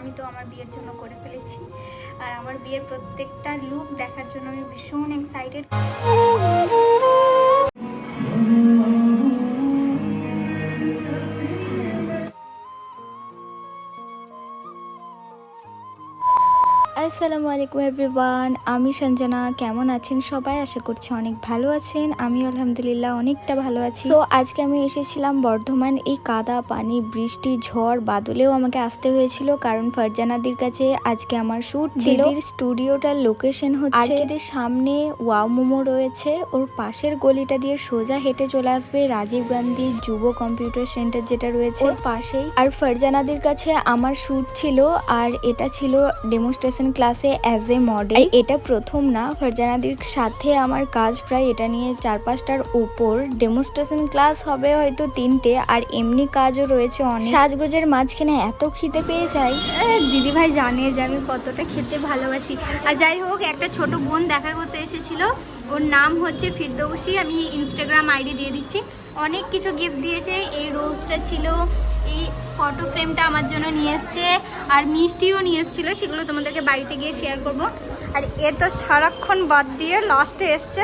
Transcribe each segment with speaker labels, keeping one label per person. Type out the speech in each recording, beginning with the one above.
Speaker 1: আমি তো আমার বিয়ের জন্য করে ফেলেছি। আর আমার বিয়ের প্রত্যেকটা লুক দেখার জন্য আমি ভীষণ এক্সাইটেড আসসালামু আলাইকুম এভরিওয়ান আমি সঞ্জনা কেমন আছেন সবাই? আশা করছি অনেক ভালো আছেন। আমি আলহামদুলিল্লাহ অনেকটা ভালো আছি। তো আজকে আমি এসেছিলাম বর্ধমান এই কাদা পানি বৃষ্টি ঝড় বাদলেও আমাকে আসতে হয়েছিল কারণ ফারজানাদির কাছে আজকে আমার শ্যুট ছিল। স্টুডিওটার লোকেশন হচ্ছে আর্কেডের সামনে ওয়াও মোমো রয়েছে। ওর পাশের গলিটা দিয়ে সোজা হেঁটে চলে আসবে রাজীব গান্ধী যুব কম্পিউটার সেন্টার যেটা রয়েছে। ওর পাশেই। আর ফারজানাদির কাছে আমার শ্যুট ছিল আর এটা ছিল ডেমোস্ট্রেশন ক্লাসে অ্যাজ এ মডেল এটা প্রথম না ফারজানাদির সাথে আমার কাজ প্রায় এটা নিয়ে চার পাঁচটার উপর। ডেমোস্ট্রেশন ক্লাস হবে হয়তো তিনটে আর এমনি কাজও রয়েছে অনেক। সাজগোজের মাঝখানে এত খিদে পেয়ে যাই দিদি ভাই জানে যে আমি কতটা খেতে ভালোবাসি। আর যাই হোক একটা ছোট বোন দেখা করতে এসেছিল। ওর নাম হচ্ছে ফিরদৌসি আমি ইনস্টাগ্রাম আইডি দিয়ে দিচ্ছি। অনেক কিছু গিফট দিয়েছে এই রোজটা ছিল এই ফটো ফ্রেমটা আমার জন্য নিয়ে এসছে আর মিষ্টিও নিয়ে এসেছিল, সেগুলো তোমাদেরকে বাড়িতে গিয়ে শেয়ার করব। আর এ তো সারাক্ষণ বাদ দিয়ে লাস্টে এসছে।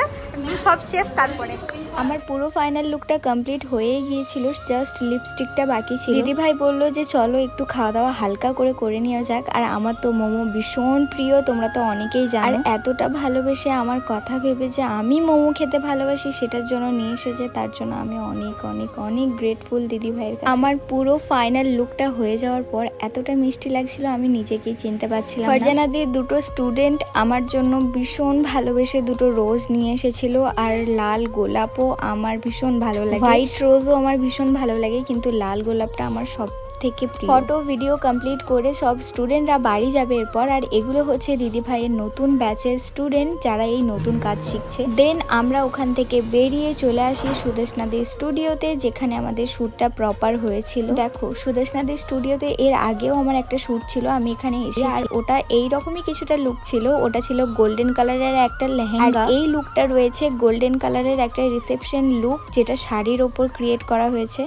Speaker 1: সব শেষ তারপরে। আমার পুরো ফাইনাল লুকটা কমপ্লিট হয়ে গিয়েছিল জাস্ট লিপস্টিকটা বাকি ছিল। দিদি ভাই বলল যে চলো একটু খাওয়া দাওয়া হালকা করে করে নেওয়া যাক। আর আমার তো মোমো ভীষণ প্রিয় তোমরা তো অনেকেই জানো। আর এতটা ভালোবেসে আমার কথা ভেবে যে আমি মোমো খেতে ভালোবাসি সেটার জন্য নিয়ে এসেছে তার জন্য আমি অনেক অনেক অনেক গ্রেটফুল দিদি ভাইয়ের কাছে। আমার পুরো ফাইনাল লুকটা হয়ে যাওয়ার পর এতটা মিষ্টি লাগছিল আমি নিজেকেই চিনতে পারছিলাম ফারজানাদির দুটো স্টুডেন্ট আমার জন্য ভীষণ ভালোবেসে দুটো রোজ নিয়ে এসেছিল। আর লাল গোলাপও আমার ভীষণ ভালো লাগে। হোয়াইট রোজও আমার ভীষণ ভালো লাগে, কিন্তু লাল গোলাপটা আমার সব থেকে ফটো, ভিডিও কমপ্লিট করে সব স্টুডেন্টরা বাড়ি যাবে এরপর। আর এগুলো হচ্ছে দিদি ভাইয়ের নতুন ব্যাচের স্টুডেন্ট যারা এই নতুন কাজ শিখছে। দেন আমরা ওখান থেকে বেরিয়ে চলে আসি সুদেশনাদের স্টুডিওতে যেখানে আমাদের শ্যুটটা প্রপার হয়েছিল। দেখো সুদেশনাদের স্টুডিওতে এর আগেও আমার একটা শ্যুট ছিল, আমি এখানে এসে আর ওটা এই রকমই কিছুটা লুক ছিল, ওটা ছিল গোল্ডেন কালারের একটা লেহেঙ্গা। এই লুকটা রয়েছে গোল্ডেন কালারের একটা রিসেপশন লুক যেটা শাড়ির ওপর ক্রিয়েট করা হয়েছে।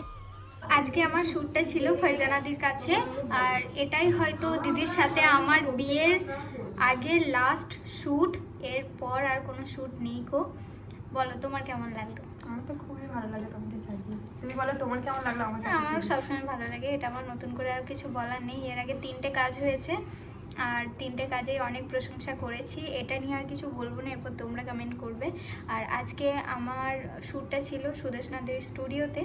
Speaker 1: আজকে আমার শ্যুটটা ছিল ফারজানাদির কাছে আর এটাই হয়তো দিদির সাথে আমার বিয়ের আগের লাস্ট শ্যুট এরপর আর কোনো শ্যুট নেই গো। বলো তোমার কেমন লাগল?
Speaker 2: আমার তো খুবই ভালো লাগে তোমাদের সাজিয়ে তুমি বলো তোমার কেমন লাগল আমার
Speaker 1: আমার সবসময় ভালো লাগে এটা আমার নতুন করে আর কিছু বলার নেই। এর আগে তিনটে কাজ হয়েছে। আর তিনটে কাজেই অনেক প্রশংসা করেছি। এটা নিয়ে আর কিছু বলব না এরপর তোমরা কমেন্ট করবে। আর আজকে আমার শ্যুটটা ছিল সুদেশনাথের স্টুডিওতে।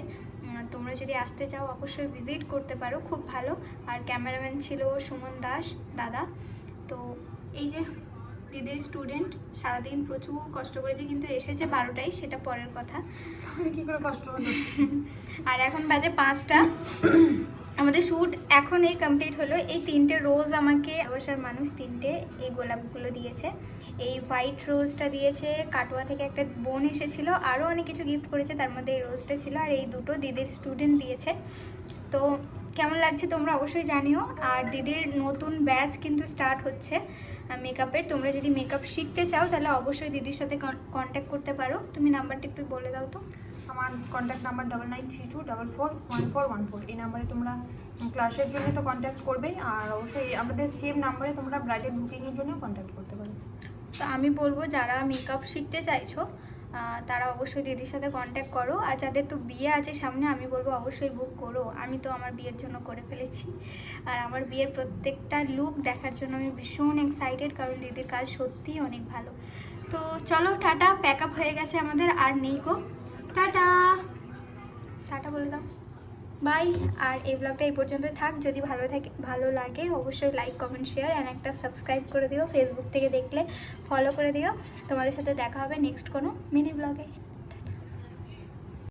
Speaker 1: তোমরা যদি আসতে চাও অবশ্যই ভিজিট করতে পারো খুব ভালো। আর ক্যামেরাম্যান ছিল সুমন দাস দাদা। তো এই যে দিদির স্টুডেন্ট সারাদিন প্রচুর কষ্ট করেছে কিন্তু এসেছে বারোটায় সেটা পরের কথা।
Speaker 2: আমি কি করে কষ্ট হলো?
Speaker 1: আর এখন বাজে পাঁচটা। আমাদের শ্যুট এখন এই কমপ্লিট হলো। এই তিনটে রোজ আমাকে অবসর মানুষ তিনটে, এই গোলাপগুলো দিয়েছে। এই হোয়াইট রোজটা দিয়েছে, কাটোয়া থেকে একটা বোন এসেছিল, আরও অনেক কিছু গিফট করেছে, তার মধ্যে এই রোজটা ছিল। আর এই দুটো দিদির স্টুডেন্ট দিয়েছে। তো কেমন লাগছে তোমরা অবশ্যই জানিও। আর দিদির নতুন ব্যাচ কিন্তু স্টার্ট হচ্ছে মেকআপের তোমরা যদি মেকআপ শিখতে চাও তাহলে অবশ্যই দিদির সাথে কন্ট্যাক্ট করতে পারো। তুমি নাম্বারটা একটু বলে দাও তো।
Speaker 2: আমার contact number double nine three two double four one four one four এই নাম্বারে তোমরা ক্লাসের জন্য তো কন্ট্যাক্ট করবেই আর অবশ্যই আমাদের সেম নাম্বারে তোমরা ব্রাইডাল বুকিংয়ের জন্য কন্ট্যাক্ট করতে পারো।
Speaker 1: তো আমি বলব যারা মেকআপ শিখতে চাইছো তারা অবশ্যই দিদির সাথে কন্ট্যাক্ট করো। আর যাদের তো বিয়ে আছে সামনে, আমি বলব অবশ্যই বুক করো। আমি তো আমার বিয়ের জন্য করে ফেলেছি। আর আমার বিয়ের প্রত্যেকটা লুক দেখার জন্য আমি ভীষণ এক্সাইটেড কারণ দিদির কাজ সত্যিই অনেক ভালো। তো চলো, টাটা প্যাক আপ হয়ে গেছে আমাদের। আর নেই গো। টাটা! টাটা বলে দাও। বাই, আর এই ব্লগটা এই পর্যন্তই থাক। যদি ভালো থাকে, ভালো লাগে, অবশ্যই লাইক কমেন্ট শেয়ার অ্যান্ড একটা সাবস্ক্রাইব করে দিও। ফেসবুক থেকে দেখলে ফলো করে দিও। তোমাদের সাথে দেখা হবে নেক্সট কোনো মিনি ব্লগে